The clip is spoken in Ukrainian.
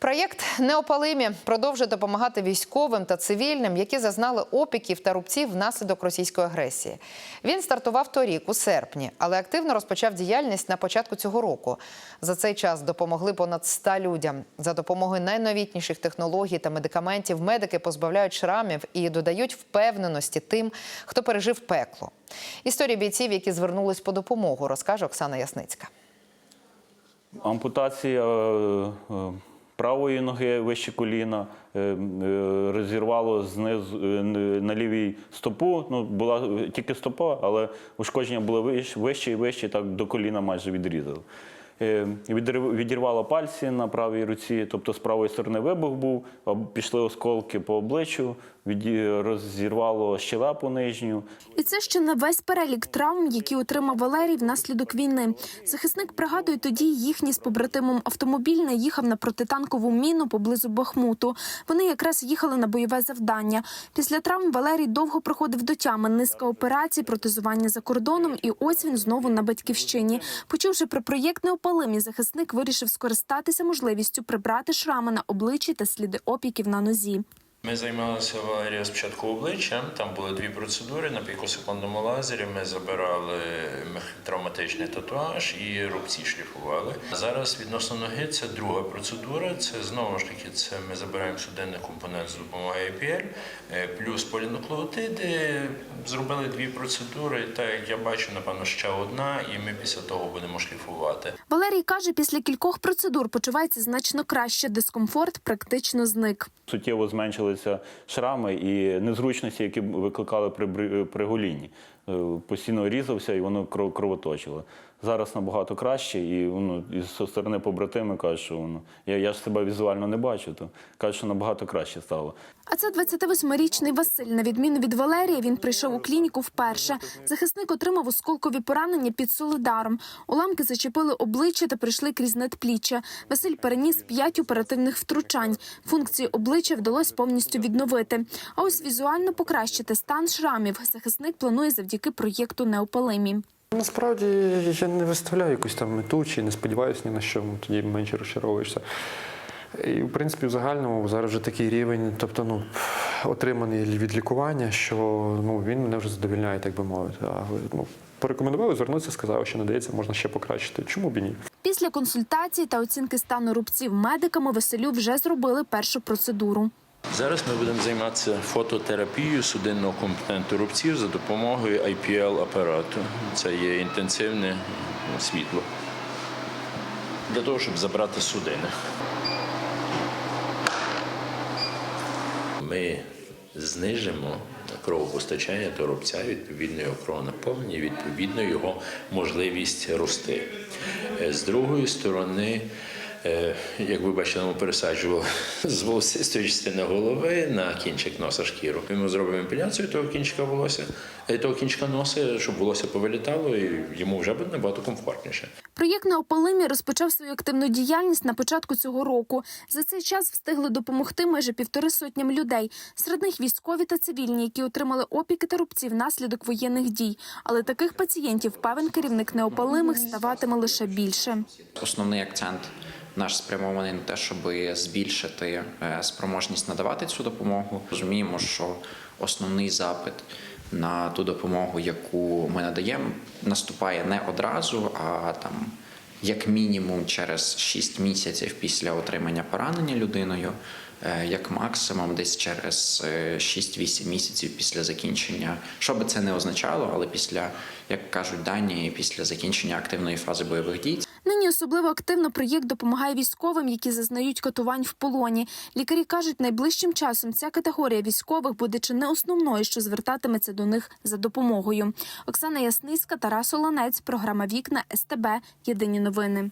Проєкт Неопалимі продовжує допомагати військовим та цивільним, які зазнали опіків та рубців внаслідок російської агресії. Він стартував торік у серпні, але активно розпочав діяльність на початку цього року. За цей час допомогли понад 100 людям. За допомогою найновітніших технологій та медикаментів медики позбавляють шрамів і додають впевненості тим, хто пережив пекло. Історії бійців, які звернулись по допомогу, розкаже Оксана Ясницька. Ампутація е, е, правої ноги вище коліна, е, е, розірвало знизу е, на лівій стопу. Ну, була тільки стопа, але ушкодження було вищ- вище і вище, так до коліна майже відрізали. Е, Відірвало пальці на правій руці, тобто з правої сторони вибух був, пішли осколки по обличчю, розірвало щелепу нижню. І це ще не весь перелік травм, які отримав Валерій внаслідок війни. Захисник пригадує тоді їхній з побратимом автомобіль не їхав на протитанкову міну поблизу Бахмуту. Вони якраз їхали на бойове завдання. Після травм Валерій довго проходив до тями, низка операцій, протезування за кордоном, і ось він знову на батьківщині. Почувши про проєкт неопалимі, захисник вирішив скористатися можливістю прибрати шрами на обличчі та сліди опіків на нозі. Ми займалися Валерія спочатку обличчям. Там були дві процедури на пікосекундному лазері. Ми забирали мех- травматичний татуаж і рубці шліфували. Зараз відносно ноги це друга процедура. Це знову ж таки це ми забираємо судинний компонент з допомогою IPL, е, плюс полінуклеотиди. Зробили дві процедури. Так як я бачу, напевно, ще одна, і ми після того будемо шліфувати. Валерій каже, після кількох процедур почувається значно краще. Дискомфорт практично зник. Суттєво зменшилися шрами і незручності, які викликали при, при голінні. Е, Постійно різався і воно кров- кровоточило. Зараз набагато краще, і воно і зі сторони побратими кажуть, що воно я, я ж себе візуально не бачу, то кажуть, що набагато краще стало. А це 28-річний Василь. На відміну від Валерія, він прийшов у клініку вперше. Захисник отримав осколкові поранення під Солидаром. Уламки зачепили обличчя та прийшли крізь надпліччя. Василь переніс п'ять оперативних втручань. Функції обличчя вдалося повністю відновити. А ось візуально покращити стан шрамів захисник планує завдяки проєкту Неопалимі. Насправді я не виставляю якусь там мету чи не сподіваюся ні на що, ну, тоді менше розчаровуєшся. І, в принципі, в загальному зараз вже такий рівень, тобто, ну, отриманий від лікування, що ну, він мене вже задовільняє, так би мовити. А, ну, порекомендували звернутися, сказали, що надається, можна ще покращити. Чому б і ні? Після консультації та оцінки стану рубців медиками Василю вже зробили першу процедуру. Зараз ми будемо займатися фототерапією судинного компоненту рубців за допомогою IPL апарату. Це є інтенсивне світло для того, щоб забрати судини. Ми знижимо кровопостачання до рубця, відповідно його кровонаповнення, відповідно його можливість рости. З другої сторони, як ви бачите, пересаджували з волосистої частини голови на кінчик носа шкіру. Ми зробимо імпіляцію того кінчика волосся, е, того кінчика носа, щоб волосся повилітало, і йому вже буде набагато комфортніше. Проєкт «Неопалимі» розпочав свою активну діяльність на початку цього року. За цей час встигли допомогти майже півтори сотням людей. Серед них військові та цивільні, які отримали опіки та рубці внаслідок воєнних дій. Але таких пацієнтів певен керівник неопалимих ставатиме лише більше. Основний акцент наш спрямований на те, щоб збільшити е, спроможність надавати цю допомогу. Розуміємо, що основний запит на ту допомогу, яку ми надаємо, наступає не одразу, а там. Як мінімум через 6 місяців після отримання поранення людиною, як максимум десь через е, 6-8 місяців після закінчення, що би це не означало, але після, як кажуть дані, після закінчення активної фази бойових дій, Нині особливо активно проєкт допомагає військовим, які зазнають катувань в полоні. Лікарі кажуть, найближчим часом ця категорія військових буде чи не основною, що звертатиметься до них за допомогою. Оксана Ясницька, Тарас Оланець, програма Вікна СТБ. Єдині новини.